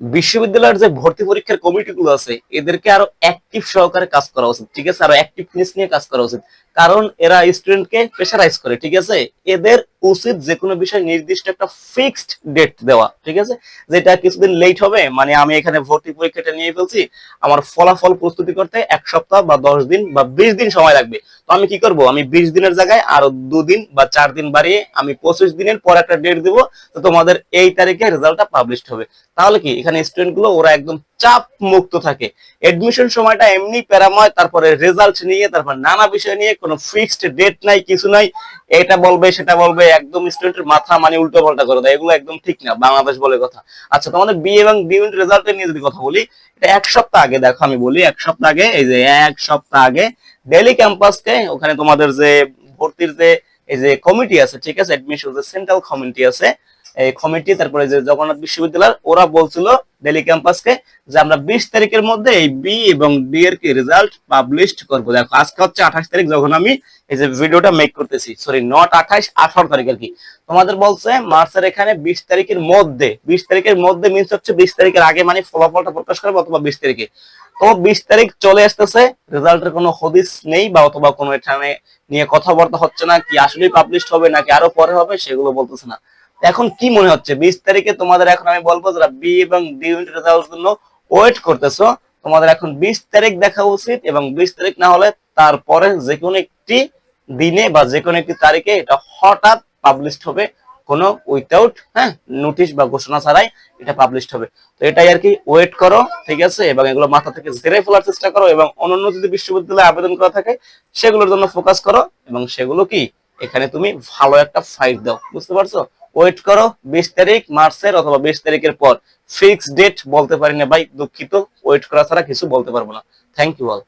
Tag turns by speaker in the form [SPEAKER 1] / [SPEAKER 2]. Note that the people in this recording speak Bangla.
[SPEAKER 1] বিশ্ববিদ্যালয়ের যে ভর্তি পরীক্ষার কমিটিগুলো আছে, এদেরকে আরও অ্যাক্টিভ সহকারে কাজ করা উচিত, ঠিক আছে? আরও অ্যাক্টিভনেস নিয়ে কাজ করা উচিত। কারণ এরা স্টুডেন্টকে প্রেশারাইজ করে, ঠিক আছে? এদের উচিত যে কোনো বিষয় নির্দিষ্ট একটা ফিক্সড ডেট দেওয়া, ঠিক আছে? যেটা কিছুদিন লেট হবে মানে আমি এখানে ভর্তি পরীক্ষাটা নিয়ে ফেলছি, আমার ফলাফল প্রস্তুতি করতে এক সপ্তাহ বা দশ দিন বা বিশ দিন সময় লাগবে। তো আমি কি করব? আমি বিশ দিনের জায়গায় আরও দুদিন বা চার দিন বাড়িয়ে আমি পঁচিশ দিনের পর একটা ডেট দিব, তো তোমাদের এই তারিখে রেজাল্টটা পাবলিশ হবে। তাহলে কি? এখানে স্টুডেন্টগুলো, ওরা একদম চাপ মুক্ত থাকে। এডমিশন সময়টা এমনি প্যারাময়, তারপরে রেজাল্ট নিয়ে, তারপর নানা বিষয় নিয়ে, কোনো ফিক্সড ডেট নাই, কিছু নাই। এটা বলবে, সেটা বলবে, একদম স্টুডেন্টের মাথা মানে উল্টো পাল্টা করে দেয়। এগুলো একদম ঠিক না, বাংলাদেশ বলে কথা। আচ্ছা তোমাদের বি এবং বি ইউনিট রেজাল্টের নিয়ে যদি কথা বলি, এটা এক সপ্তাহ আগে দেখো, আমি বলি এক সপ্তাহ আগে, এই যে এক সপ্তাহ আগে ডেলি ক্যাম্পাসকে ওখানে তোমাদের যে ভর্তির যে, এই যে কমিটি আছে, ঠিক আছে এডমিশন যে সেন্ট্রাল কমিটি আছে কমিটি, তারপরে যে জগন্নাথ বিশ্ববিদ্যালয়, ওরা বলছিল ডেলি ক্যাম্পাসকে যে আমরা বিশ তারিখের মধ্যে এই বি এবং ডি এর কি রেজাল্ট পাবলিশ করব। দেখো, আজকে হচ্ছে আঠাশ তারিখ যখন আমি এই যে ভিডিওটা মেক করতেছি সরি নট আঠাশ, আঠারো তারিখ আর কি। তোমাদের বলছে মার্চের এখানে বিশ তারিখের মধ্যে, বিশ তারিখের মধ্যে মিনস হচ্ছে বিশ তারিখের আগে মানে ফলাফলটা প্রকাশ করবে অথবা বিশ তারিখে। তো বিশ তারিখ চলে আসতেছে রেজাল্টের কোনো হদিস নেই বা অথবা কোনো এখানে নিয়ে কথাবার্তা হচ্ছে না, কি আসলেই পাবলিশ হবে নাকি আরও পরে হবে সেগুলো বলতেছে না। এখন কি মনে হচ্ছে? বিশ তারিখে তোমাদের এখন আমি বলব যারা বি এবং ডি ইউনিট জন্য ওয়েট করতেছো, তোমাদের এখন বিশ তারিখ দেখা উচিত এবং বিশ তারিখ না হলে তারপরে যে কোনো একটি দিনে বা যে কোনো একটি তারিখে এটা হঠাৎ পাবলিশড হবে, কোনো উইথাউট হ্যাঁ নোটিশ বা ঘোষণা ছাড়াই এটা পাবলিশড হবে। তো এটাই আর কি ওয়েট করো, ঠিক আছে? এবং এগুলো মাথা থেকে জেরে ফেলার চেষ্টা করো এবং অন্যান্য যদি বিশ্ববিদ্যালয়ে আবেদন করা থাকে, সেগুলোর জন্য ফোকাস করো এবং সেগুলো কি? এখানে তুমি ভালো একটা ফাইট দাও, বুঝতে পারছ? ওয়েট করো, বিশ তারিখ, মার্চের অথবা বিশ তারিখের পর। ফিক্সড ডেট বলতে পারি না ভাই, দুঃখিত ওয়েট করা ছাড়া কিছু বলতে পারব না। Thank you all